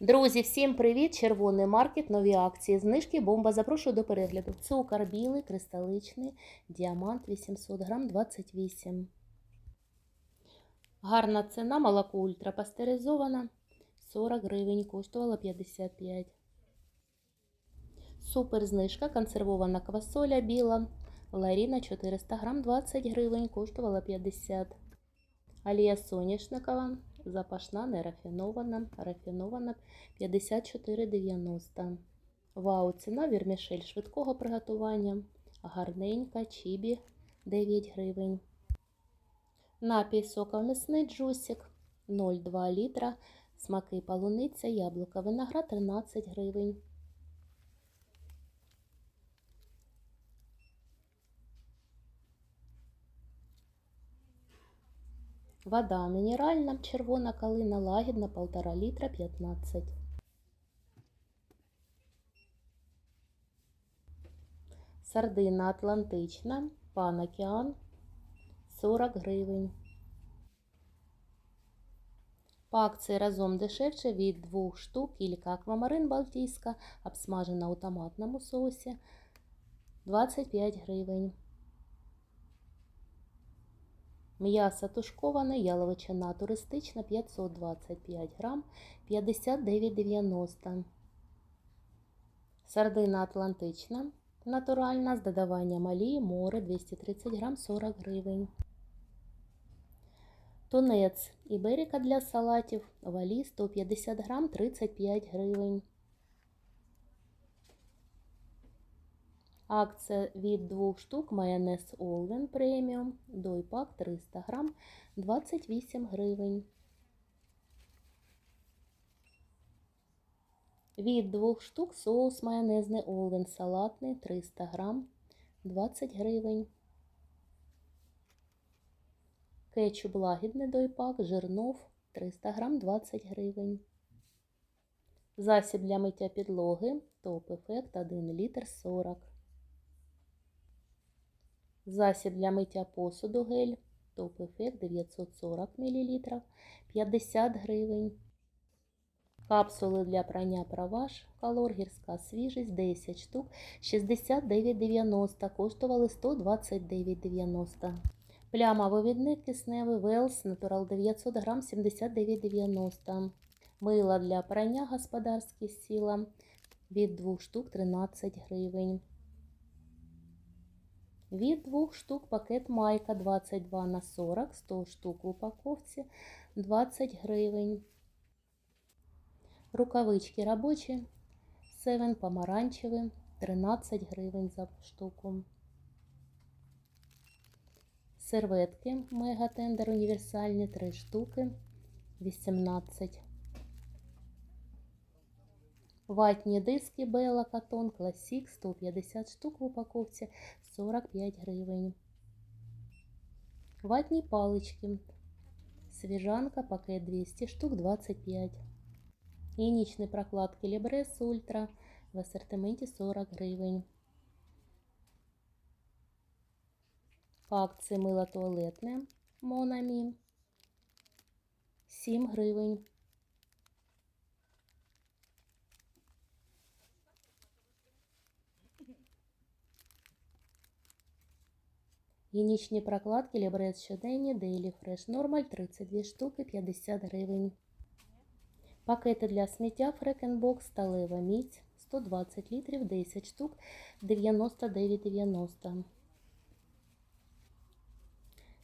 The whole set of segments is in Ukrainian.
Друзі, всім привіт! Червоний маркет, нові акції, знижки, бомба. Запрошую до перегляду. Цукор білий, кристаличний, діамант 800 грам 28. Гарна ціна, молоко ультрапастеризована. 40 гривень, коштувала 55. Супер знижка, консервована квасоля біла. Ларіна 400 грам 20 гривень, коштувала 50. Алія соняшникова, запашна, нерафінована, рафінована 54,90. Вау, ціна вірмішель швидкого приготування. Гарненька, чібі 9 гривень. Напій соковмісний джусик 0,2 літра. Смаки полуниця, яблука, виноград 13 гривень. Вода мінеральна, червона калина, лагідна, 1,5 літра, 15. Сардина атлантична, пан океан, 40 гривень. По акції разом дешевше від двох штук кілька аквамарин балтійська, обсмажена у томатному соусі, 25 гривень. М'ясо тушковане, яловичина туристична 525 грам, 59,90. Сардина атлантична, натуральна, з додаванням олії, море 230 грам, 40 гривень. Тунець іберіка для салатів, валі 150 грам, 35 гривень. Акція від двох штук майонез Олвен преміум, дойпак 300 грам, 28 гривень. Від двох штук соус майонезний Олвен салатний 300 грам, 20 гривень. Кетчуп лагідний дойпак, жирнов 300 грам, 20 гривень. Засіб для миття підлоги, топ-ефект 1 літр 40 Засіб для миття посуду гель, топ-ефект 940 мл, 50 гривень. Капсули для прання праваш, колор гірська свіжість 10 штук, 69,90, коштували 129,90. Плямовивідник кисневий Велс Натурал 900 грам 79,90. Мило для прання господарські сіла від 2 штук 13 гривень. Від двох штук пакет майка 22 на 40, 100 штук в упаковці 20 гривень. Рукавички робочі 7 помаранчеві 13 гривень за штуку. Серветки мегатендер універсальні 3 штуки 18 Ватні диски Бела Катон Класік 150 штук в упаковці 45 гривень. Ватні палички. Свіжанка пакет 200 штук 25. Гігієнічні прокладки Лібрес Ультра в асортименті 40 гривень. По акції мило туалетне Монамі 7 гривень. Гігієнічні прокладки Лібрес щоденні Daily Fresh Normal 32 штуки 50 гривень. Пакети для сміття Фрекенбокс сталева міць 120 літрів 10 штук 99,90.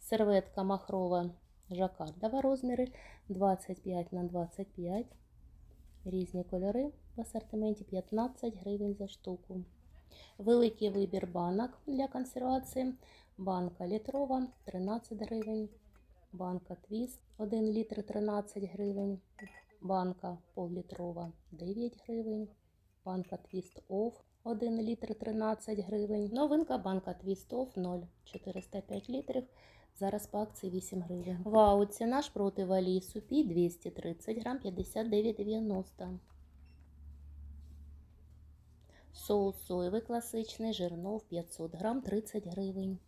Серветка махрова жакардова розміри 25 на 25. Різні кольори в асортименті 15 гривень за штуку. Великий вибір банок для консервації. Банка літрова 13 гривень. Банка твіст 1 літр 13 гривень. Банка пол-літрова 9 гривень. Банка твіст оф 1 літр 13 гривень. Новинка банка твіст оф 0 405 літрів. Зараз по акції 8 гривень. Вау, ціна ж проти валії супі 230 грам 59,90. Соус соєвий класичний, жирнов 500 грам 30 гривень.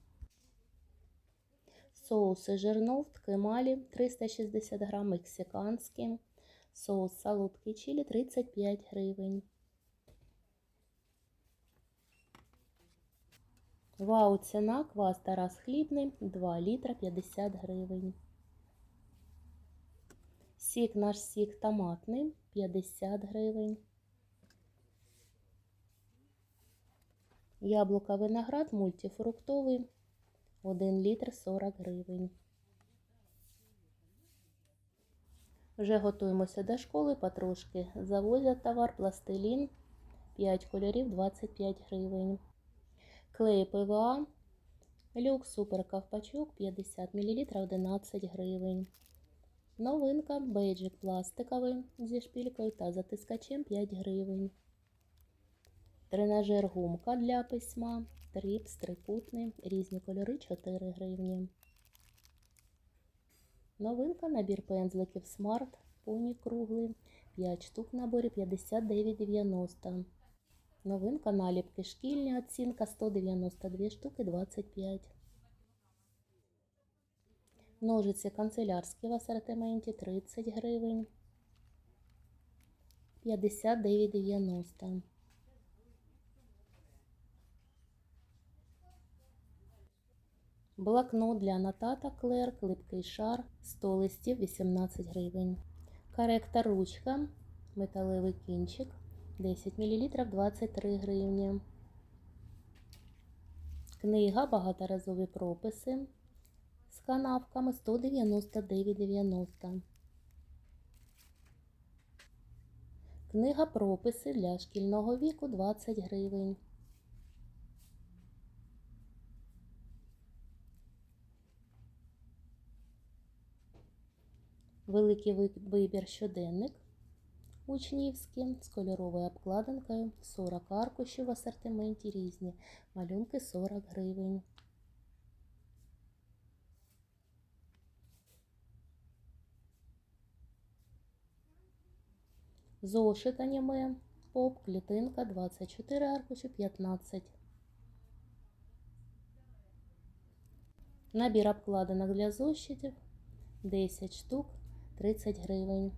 Соуси жирнов ткемалі 360 грам, мексиканські Соус солодкий чилі 35 гривень. Вау, ціна квас Тарас хлібний 2 літра 50 гривень. Сік наш сік томатний 50 гривень. Яблука виноград мультифруктовий 1 літр 40 гривень. Вже готуємося до школи, потрошки завозять товар, пластилін 5 кольорів 25 гривень. Клей ПВА, люкс супер ковпачок 50 мл 11 гривень. Новинка бейджик пластиковий зі шпількою та затискачем 5 гривень. Тренажер гумка для письма, трипс, трикутний, різні кольори 4 гривні. Новинка набір пензликів Smart Pony круглий, 5 штук в наборі 59,90. Новинка наліпки шкільні оцінка 192 штуки 25. Ножиці канцелярські в асортименті 30 гривень. 59,90. Блокнот для нотаток Клерк, липкий шар, 100 листів 18 гривень. Коректор ручка, металевий кінчик 10 мл 23 гривні. Книга багаторазові прописи з канавками 199,90. Книга прописи для шкільного віку 20 гривень. Великий вибір щоденник учнівський з кольоровою обкладинкою 40 аркушів в асортименті різні. Малюнки 40 гривень. Зошит аніме поп клітинка 24 аркуші 15. Набір обкладинок для зошитів 10 штук 30 гривень.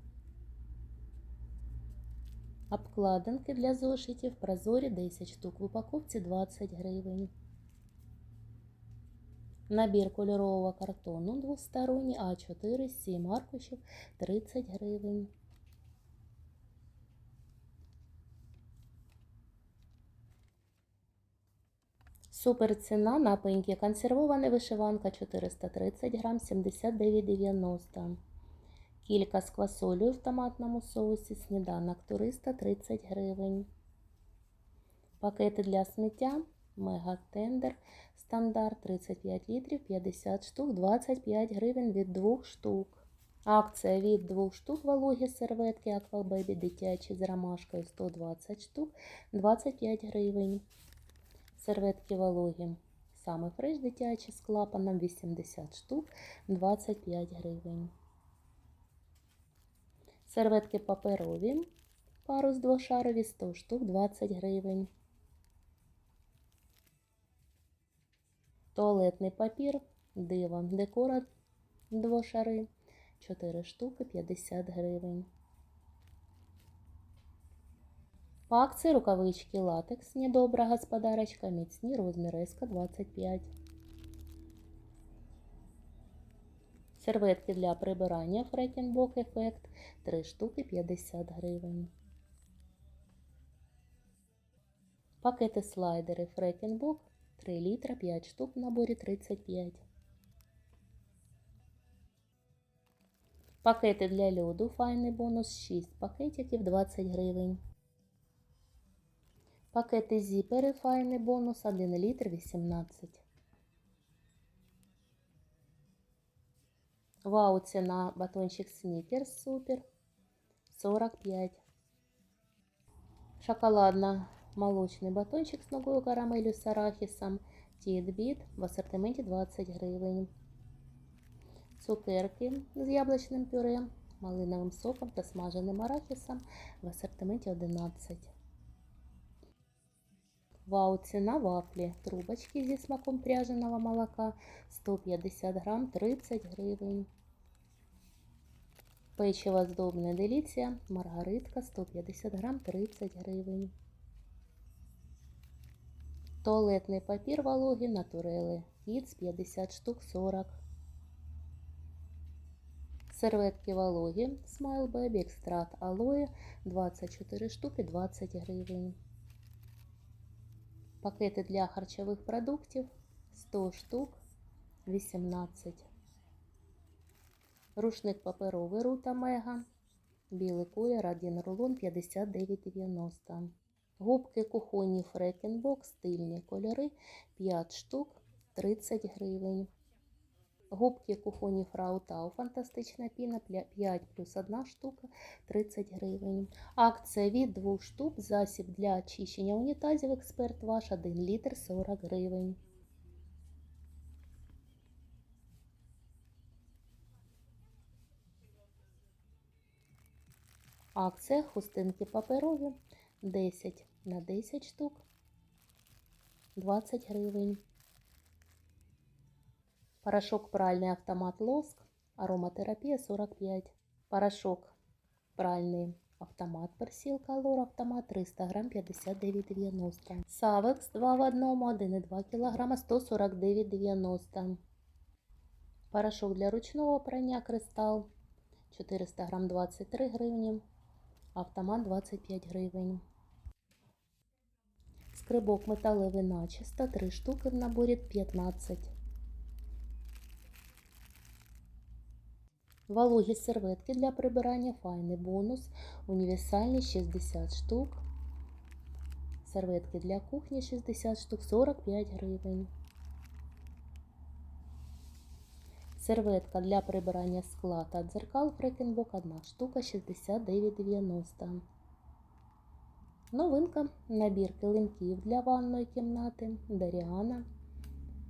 Обкладинки для зошитів прозорі 10 штук в упаковці 20 гривень. Набір кольорового картону двосторонній А4 7 аркушів 30 гривень. Супер ціна на пеньки консервована вишиванка 430 грам 79,90. Кілька з квасолею в томатному соусі, сніданок туриста 30 гривень. Пакети для сміття Мега Тендер стандарт 35 літрів 50 штук 25 гривень від 2 штук. Акція від 2 штук вологі серветки Аквабебі дитячі з ромашкою 120 штук 25 гривень. Серветки вологі. Саме фреш дитячі з клапаном 80 штук 25 гривень. Серветки паперові. Парус двошарові 100 штук 20 гривень. Туалетний папір. Дива декора двошари 4 штуки 50 гривень. По акції рукавички латексні, добра господарочка, міцні, розмір СК 25. Серветки для прибирання Фрекенбок Ефект 3 штуки 50 гривень. Пакети слайдери Фрекенбок 3 літра 5 штук в наборі 35. Пакети для льоду файний бонус 6 пакетиків 20 гривень. Пакети зіпери файний бонус 1 літр 18. Вау, ціна батончик снікерс супер 45. Шоколадно-молочний батончик з ногою карамелю з арахісом Тідбіт в асортименті 20 гривень. Цукерки з яблучним пюре, малиновим соком та смаженим арахісом в асортименті 11. Вау, ціна вафлі. Трубочки зі смаком пряженого молока 150 грам 30 гривень. Печиво здобне деліція, маргаритка 150 грам 30 гривень. Туалетний папір вологий натурели. Кіц 50 штук 40. Серветки вологі Smile Baby екстракт алоє 24 штуки 20 гривень. Пакети для харчових продуктів 100 штук 18. Рушник паперовий Рута Мега. Білий колір, один рулон 59,90. Губки кухонні Фрекенбок, стильні кольори 5 штук 30 гривень. Губки кухонні Фраутау, фантастична піна 5 плюс 1 штука 30 гривень. Акція від 2 штук, засіб для очищення унітазів експерт ваш 1 літр 40 гривень. Акція хустинки паперові 10 на 10 штук 20 гривень. Порошок пральний автомат Лоск, ароматерапія 45. Порошок пральний автомат персилка Лор автомат 300 грам 59,90. Савекс 2 в 1, 1,2 кг 149,90. Порошок для ручного прання Кристал 400 грам 23 гривні. Автомат 25 гривень. Скрибок металевий начисто 3 штуки в наборі 15. Вологі серветки для прибирання файний бонус. Універсальні 60 штук. Серветки для кухні 60 штук 45 гривень. Серветка для прибирання скла та дзеркал Фрекенбок 1 штука 69,90. Новинка. Набір килимків для ванної кімнати Даріана.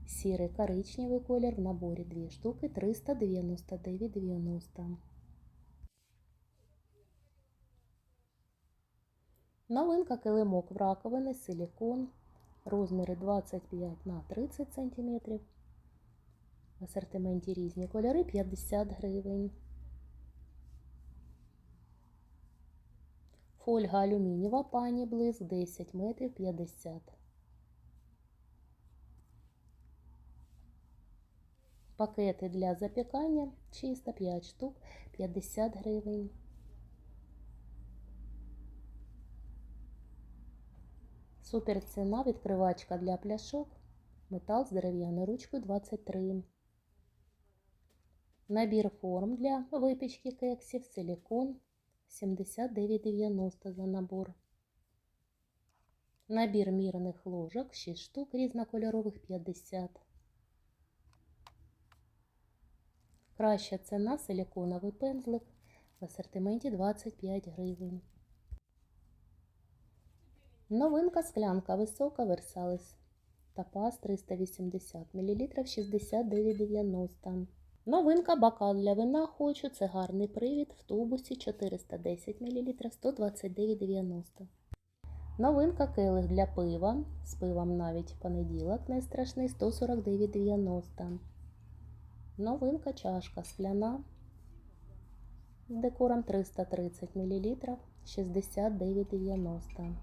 Сірий коричневий колір в наборі 2 штуки 399,90. Новинка килимок в раковини силікон. Розміри 25 на 30 см. В асортименті різні кольори 50 гривень. Фольга алюмінієва пані блиск 10 метрів 50. Пакети для запікання чисто 5 штук 50 гривень. Супер ціна відкривачка для пляшок. Метал з дерев'яною ручкою 23. Набір форм для випічки кексів, силікон 79,90 за набор. Набір мірних ложок 6 штук різнокольорових 50. Краща ціна силіконовий пензлик в асортименті 25 гривень. Новинка склянка висока Версалис. Тапаз 380 мл 69,90. Новинка бокал для вина хочу. Це гарний привід в тубусі 410 мл 129,90. Новинка келих для пива. З пивом навіть понеділок не страшний 149,90. Новинка чашка скляна. З декором 330 мл 69,90.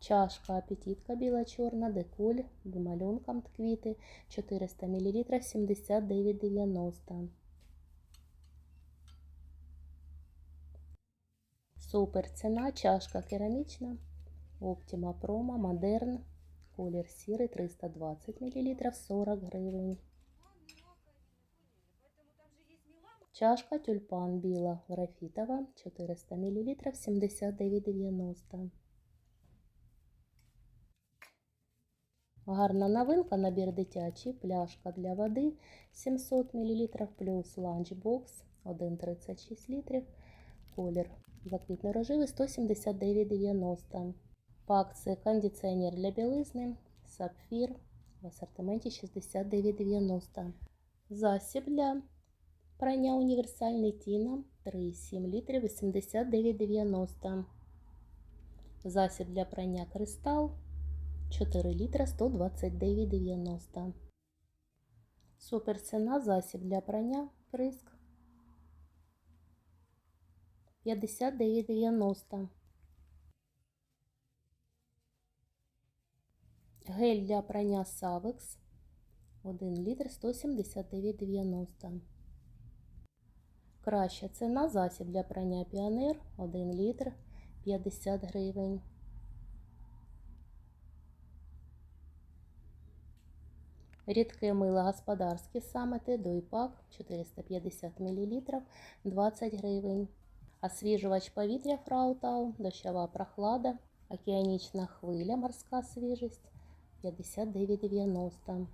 Чашка апетитка біла-чорна, деколь, з малюнком квіти 400 мл 79,90. Супер ціна, чашка керамічна, Optima Promo, Модерн, колір сірий 320 мл 40 гривень. Чашка тюльпан біла графітова 400 мл 79,90. Гарна новинка, набір дитячий, пляшка для води 700 мл плюс ланчбокс 1,36 літрів. Колір блакитний рожевий 179,90. По акції кондиціонер для білизни Сапфір в асортименті 69,90. Засіб для прання універсальний Тіна 3,7 літрів 89,90. Засіб для прання Кристал 4 літра 129,90. Супер ціна засіб для прання Приск 59,90. Гель для прання Савекс 1 літр 179,90. Краща ціна засіб для прання Піонер 1 літр 50 гривень. Рідке мило господарське самете Дойпак 450 мл 20 гривень. Освіжувач повітря Фраутау, дощова прохлада, океанічна хвиля, морська свіжість 59,90.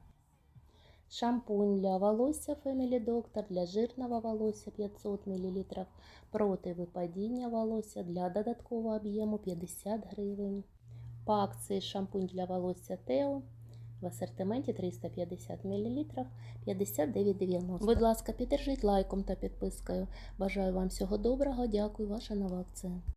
Шампунь для волосся Family Doctor для жирного волосся 500 мл. Проти випадіння волосся для додаткового об'єму 50 гривень. По акції шампунь для волосся Тео в асортименті 350 мл 59,90. Будь ласка, підтриміть лайком та підпискою. Бажаю вам всього доброго. Дякую, ваша нова акція.